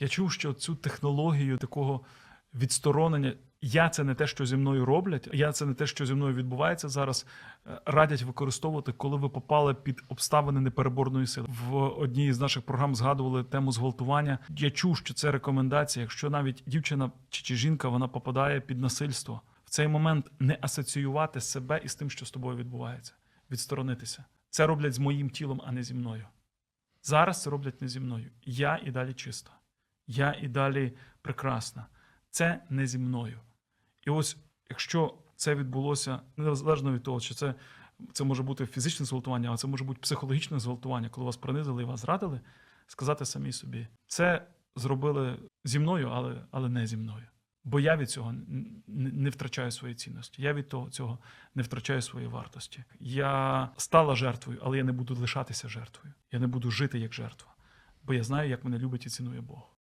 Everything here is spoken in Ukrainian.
Я чув, що цю технологію такого відсторонення. Я це не те, що зі мною роблять. Я це не те, що зі мною відбувається зараз. е, Радять використовувати, коли ви попали під обставини непереборної сили. В одній з наших програм згадували тему зґвалтування. Я чув, що це рекомендація. Якщо навіть дівчина чи, чи жінка вона попадає під насильство, в цей момент не асоціювати себе із тим, що з тобою відбувається, відсторонитися. Це роблять з моїм тілом, а не зі мною. Зараз це роблять не зі мною. Я і далі чиста. Я і далі прекрасна. Це не зі мною. І ось якщо це відбулося незалежно від того, чи це, це може бути фізичне зґвалтування, а це може бути психологічне зґвалтування, коли вас принизили і вас зрадили, сказати самі собі, це зробили зі мною, але, але не зі мною. Бо я від цього не втрачаю свої цінності. Я від того цього не втрачаю свої вартості. Я стала жертвою, але я не буду лишатися жертвою. Я не буду жити як жертва. Бо я знаю, як мене любить і цінує Бог.